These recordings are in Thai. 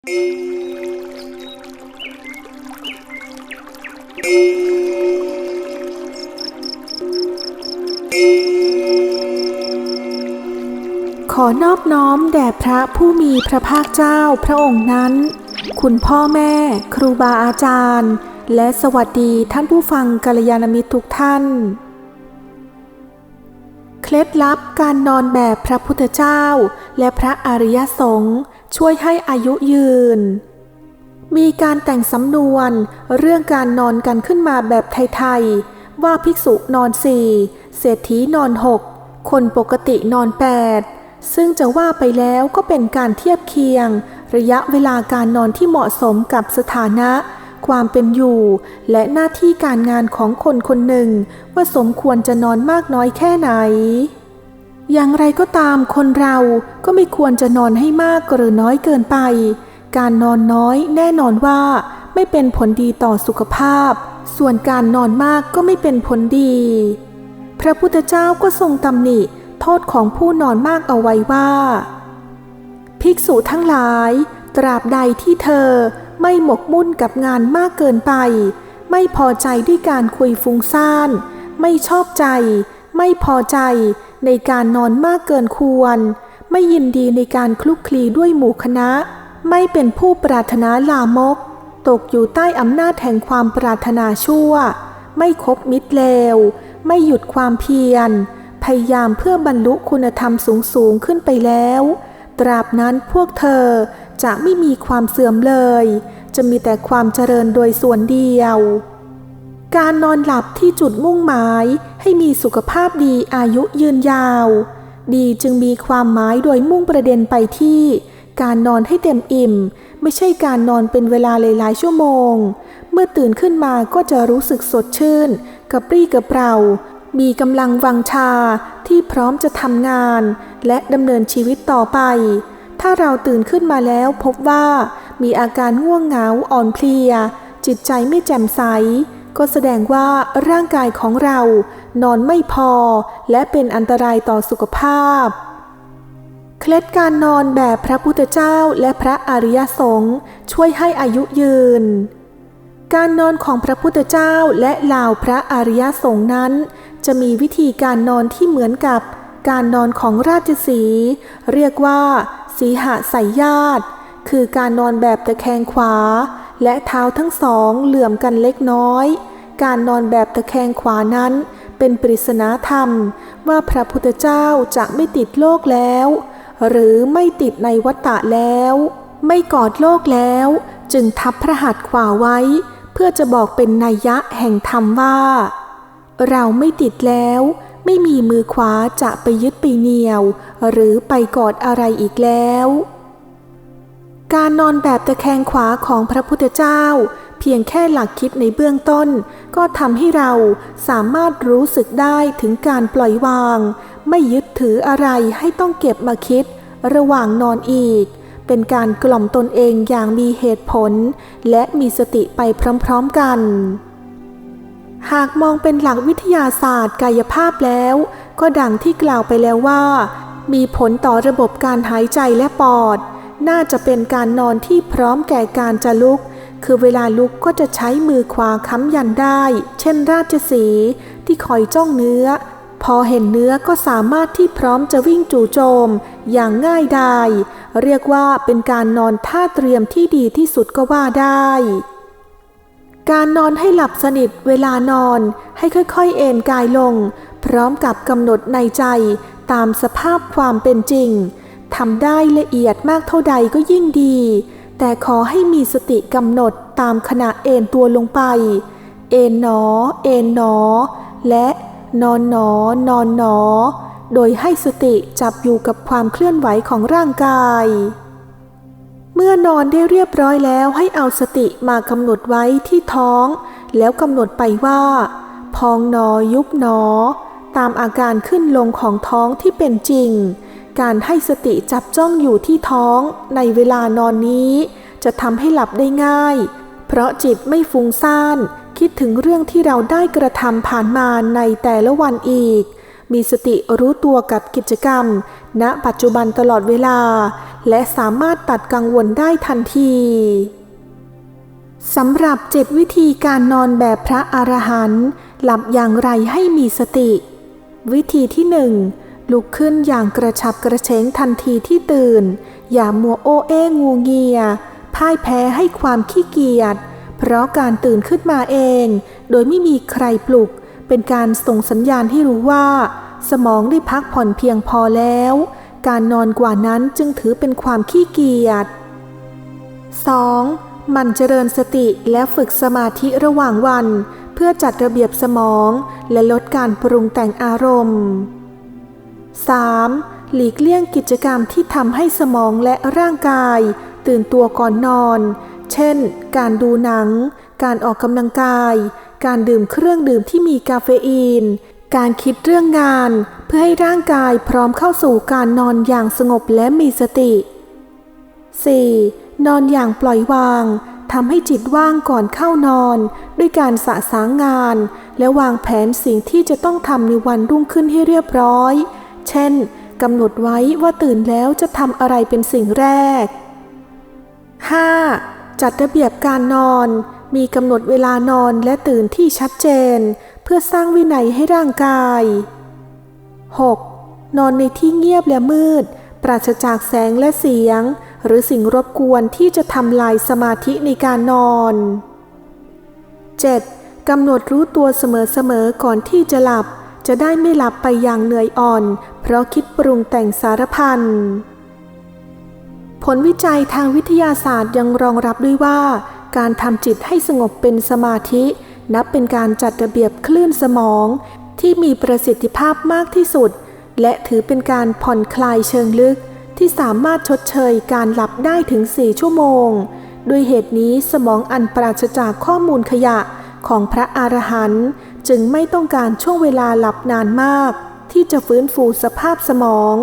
ขอนอบน้อมแด่พระผู้มีพระภาคเจ้าพระองค์นั้น คุณพ่อแม่ ครูบาอาจารย์ และสวัสดีท่านผู้ฟังกัลยาณมิตรทุกท่าน เคล็ดลับการนอนแบบพระพุทธเจ้าและพระอริยสงฆ์ ช่วยให้อายุยืน มีการแต่งสำนวนเรื่องการนอนกันขึ้นมาแบบไทยๆ ว่าภิกษุนอนสี่เศรษฐีนอนหกคนปกตินอนแปดซึ่งจะว่าไปแล้วก็เป็นการเทียบเคียง ระยะเวลาการนอนที่เหมาะสมกับสถานะ ความเป็นอยู่ และหน้าที่การงานของคนคนหนึ่ง ว่าสมควรจะนอนมากน้อยแค่ไหน อย่างไรก็ตามคนเราก็ไม่ควรจะนอนให้มากหรือน้อยเกินไป การนอนน้อยแน่นอนว่าไม่เป็นผลดีต่อสุขภาพ ส่วนการนอนมากก็ไม่เป็นผลดี พระพุทธเจ้าก็ทรงตำหนิ โทษของผู้นอนมากเอาไว้ว่า ภิกษุทั้งหลาย ตราบใดที่เธอไม่หมกมุ่นกับงานมากเกินไป ไม่พอใจด้วยการคุยฟุ้งซ่าน ไม่ชอบใจ ไม่พอใจ ในการนอนมากเกินควร ไม่ยินดีในการคลุกคลีด้วยหมู่คณะ ไม่เป็นผู้ปรารถนาลามก ตกอยู่ใต้อำนาจแห่งความปรารถนาชั่ว ไม่คบมิตรเลว ไม่หยุดความเพียร พยายามเพื่อบรรลุคุณธรรมสูงสูงขึ้นไปแล้ว ตราบนั้นพวกเธอจะไม่มีความเสื่อมเลย จะมีแต่ความเจริญโดยส่วนเดียว การนอนหลับที่จุดมุ่งหมายให้มีสุขภาพดีอายุยืนยาว ดีจึงมีความหมายโดยมุ่งประเด็นไปที่ การนอนให้เต็มอิ่ม ไม่ใช่การนอนเป็นเวลาหลายๆชั่วโมง เมื่อตื่นขึ้นมาก็จะรู้สึกสดชื่น กระปรี้กระเปร่า มีกำลังวังชาที่พร้อมจะทำงาน และดำเนินชีวิตต่อไป ถ้าเราตื่นขึ้นมาแล้วพบว่า มีอาการง่วงเหงาอ่อนเพลีย จิตใจไม่แจ่มใส ก็แสดงว่าร่างกายของเรานอนไม่พอ และเป็นอันตรายต่อสุขภาพ เคล็ดการนอนแบบพระพุทธเจ้าและพระอริยสงฆ์ช่วยให้อายุยืน การนอนของพระพุทธเจ้าและเหล่าพระอริยสงฆ์นั้น จะมีวิธีการนอนที่เหมือนกับการนอนของราชสี เรียกว่า สีหสายญาติ คือการนอนแบบตะแคงขวา และเท้าทั้งสองเหลื่อมกันเล็กน้อย การนอนแบบตะแคงขวานั้น เป็นปริศนาธรรม ว่าพระพุทธเจ้าจะไม่ติดโลกแล้ว หรือไม่ติดในวัฏฏะแล้ว ไม่กอดโลกแล้ว จึงทับพระหัตถ์ขวาไว้ เพื่อจะบอกเป็นนัยยะแห่งธรรมว่า เราไม่ติดแล้ว ไม่มีมือขวาจะไปยึดไปเหนียว หรือไปกอดอะไรอีกแล้ว การนอนแบบตะแคงขวาของพระพุทธเจ้า เพียงแค่หลักคิดในเบื้องต้น ก็ทำให้เราสามารถรู้สึกได้ถึงการปล่อยวาง ไม่ยึดถืออะไรให้ต้องเก็บมาคิด ระหว่างนอนอีก เป็นการกล่อมตนเองอย่างมีเหตุผล และมีสติไปพร้อมๆกัน หากมองเป็นหลักวิทยาศาสตร์กายภาพแล้ว ก็ดังที่กล่าวไปแล้วว่า มีผลต่อระบบการหายใจและปอด น่าจะเป็นการนอนที่พร้อมแก่การจะลุก คือเวลาลุกก็จะใช้มือขวาค้ำยันได้ เช่นราชสีห์ที่คอยจ้องเนื้อ พอเห็นเนื้อก็สามารถที่พร้อมจะวิ่งจู่โจม อย่างง่ายดายเรียกว่าเป็นการนอนท่าเตรียมที่ดีที่สุดก็ว่าได้ การนอนให้หลับสนิทเวลานอนให้ค่อยๆ เอนกายลง พร้อมกับกำหนดในใจตามสภาพความเป็นจริง ทำได้ละเอียดมากเท่าใดก็ยิ่งดี แต่ขอให้มีสติกำหนดตามขณะเอนตัวลงไป เอนหนอ เอนหนอ และนอนหนอ นอนหนอ โดยให้สติจับอยู่กับความเคลื่อนไหวของร่างกาย เมื่อนอนได้เรียบร้อยแล้วให้เอาสติมากำหนดไว้ที่ท้อง แล้วกำหนดไปว่า พองหนอยุบหนอ ตามอาการขึ้นลงของท้องที่เป็นจริง การให้สติจับจ้องอยู่ที่ท้องในเวลานอนนี้ จะทำให้หลับได้ง่าย เพราะจิตไม่ฟุ้งซ่าน คิดถึงเรื่องที่เราได้กระทำผ่านมาในแต่ละวันอีก มีสติรู้ตัวกับกิจกรรม ณ ปัจจุบันตลอดเวลา และสามารถตัดกังวลได้ทันทีสำหรับเจ็ดวิธีการนอนแบบพระอรหันต์หลับอย่างไรให้มีสติ วิธีที่หนึ่ง ลุกขึ้นอย่างกระฉับกระเฉงทันทีที่ตื่น อย่ามัวโอเองูเงีย พ่ายแพ้ให้ความขี้เกียจ เพราะการตื่นขึ้นมาเอง โดยไม่มีใครปลุก เป็นการส่งสัญญาณให้รู้ว่า สมองได้พักผ่อนเพียงพอแล้ว การนอนกว่านั้นจึงถือเป็นความขี้เกียจ 2. มันเจริญสติและฝึกสมาธิระหว่างวัน เพื่อจัดระเบียบสมอง และลดการปรุงแต่งอารมณ์ 3. หลีกเลี่ยงกิจกรรมที่ทำให้สมองและร่างกาย ตื่นตัวก่อนนอน เช่น การดูหนัง การออกกำลังกาย การดื่มเครื่องดื่มที่มีกาเฟอีน การคิดเรื่องงาน เพื่อให้ร่างกายพร้อมเข้าสู่การนอนอย่างสงบและมีสติ 4. นอนอย่างปล่อยวางทำให้จิตว่างก่อนเข้านอน ด้วยการสะสางงาน และวางแผนสิ่งที่จะต้องทำในวันรุ่งขึ้นให้เรียบร้อย เช่นกำหนดไว้ว่าตื่นแล้วจะทำอะไรเป็นสิ่งแรก 5. จัดระเบียบการนอน มีกำหนดเวลานอนและตื่นที่ชัดเจน เพื่อสร้างวินัยให้ร่างกาย 6. นอนในที่เงียบและมืด ปราศจากแสงและเสียง หรือสิ่งรบกวนที่จะทำลายสมาธิในการนอน 7. กำหนดรู้ตัวเสมอๆก่อนที่จะหลับ จะได้ไม่หลับไปอย่างเหนื่อยอ่อน เพราะคิดปรุงแต่งสารพัน ผลวิจัยทางวิทยาศาสตร์ยังรองรับด้วยว่า การทำจิตให้สงบเป็นสมาธิ นับเป็นการจัดระเบียบคลื่นสมอง ที่มีประสิทธิภาพมากที่สุด และถือเป็นการผ่อนคลายเชิงลึก ที่สามารถชดเชยการหลับได้ถึง 4 ชั่วโมง ด้วยเหตุนี้สมองอันปราศจากข้อมูลขยะของพระอรหันต์ จึงไม่ต้องการช่วงเวลาหลับนานมาก ที่จะฟื้นฟูสภาพสมอง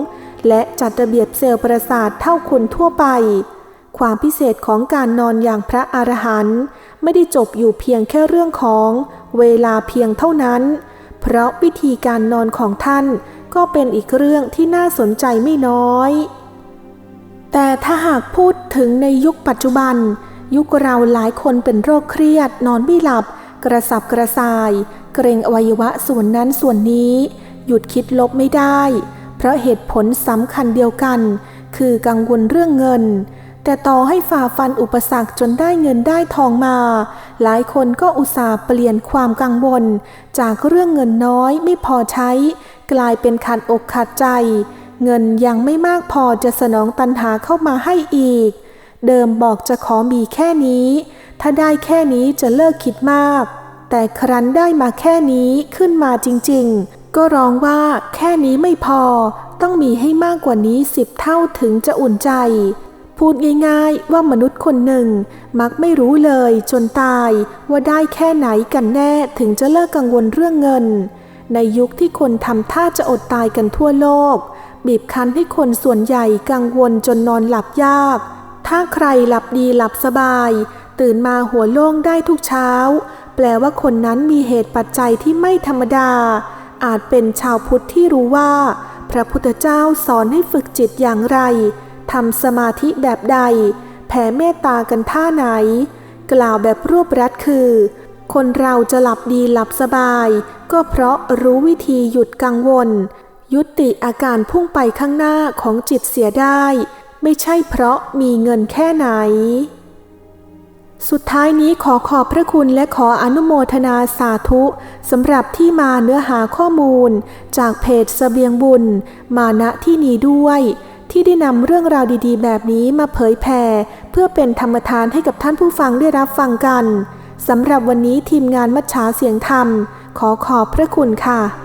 และจัดระเบียบเซลล์ประสาทเท่าคนทั่วไป ความพิเศษของการนอนอย่างพระอรหันต์ไม่ได้จบอยู่เพียงแค่เรื่องของเวลาเพียงเท่านั้น เพราะวิธีการนอนของท่านก็เป็นอีกเรื่องที่น่าสนใจไม่น้อย แต่ถ้าหากพูดถึงในยุคปัจจุบัน ยุคเราหลายคนเป็นโรคเครียดนอนไม่หลับ กระสับกระส่าย เกรงอวัยวะส่วนนั้นส่วนนี้ หยุดคิดลบไม่ได้ เพราะเหตุผลสำคัญเดียวกัน คือกังวลเรื่องเงิน แต่ต่อให้ฝ่าฟันอุปสรรคจนได้เงินได้ทองมา หลายคนก็อุตส่าห์เปลี่ยนความกังวล จากเรื่องเงินน้อยไม่พอใช้ กลายเป็นขัดอกขัดใจ เงินยังไม่มากพอจะสนองตันหาเข้ามาให้อีก เดิมบอกจะขอมีแค่นี้ ถ้าได้แค่นี้จะเลิกคิดมาก แต่ครั้นได้มาแค่นี้ขึ้นมาจริงๆ ก็ร้องว่าแค่นี้ไม่พอ ต้องมีให้มากกว่านี้สิบเท่าถึงจะอุ่นใจ พูดง่ายๆว่ามนุษย์คนหนึ่ง มักไม่รู้เลยจนตาย ว่าได้แค่ไหนกันแน่ถึงจะเลิกกังวลเรื่องเงิน ในยุคที่คนทำท่าจะอดตายกันทั่วโลก บีบคั้นให้คนส่วนใหญ่กังวลจนนอนหลับยาก ถ้าใครหลับดีหลับสบาย ตื่นมาหัวโล่งได้ทุกเช้า แปลว่าคนนั้นมีเหตุปัจจัยที่ไม่ธรรมดา อาจเป็นชาวพุทธที่รู้ว่า พระพุทธเจ้าสอนให้ฝึกจิตอย่างไรทำสมาธิแบบใด แผ่เมตตากันท่าไหน กล่าวแบบรวบรัดคือ คนเราจะหลับดีหลับสบาย ก็เพราะรู้วิธีหยุดกังวล ยุติอาการพุ่งไปข้างหน้าของจิตเสียได้ ไม่ใช่เพราะมีเงินแค่ไหน สุดท้ายนี้ขอขอบพระคุณและขออนุโมทนาสาธุสำหรับที่มาเนื้อหาข้อมูล จากเพจเสบียงบุญ มาณที่นี้ด้วย ที่ได้นำเรื่องราวดีๆ แบบนี้มาเผยแผ่เพื่อเป็นธรรมทานให้กับท่านผู้ฟังได้รับฟังกันสำหรับวันนี้ทีมงานมัชชาเสียงธรรม ขอขอบพระคุณค่ะ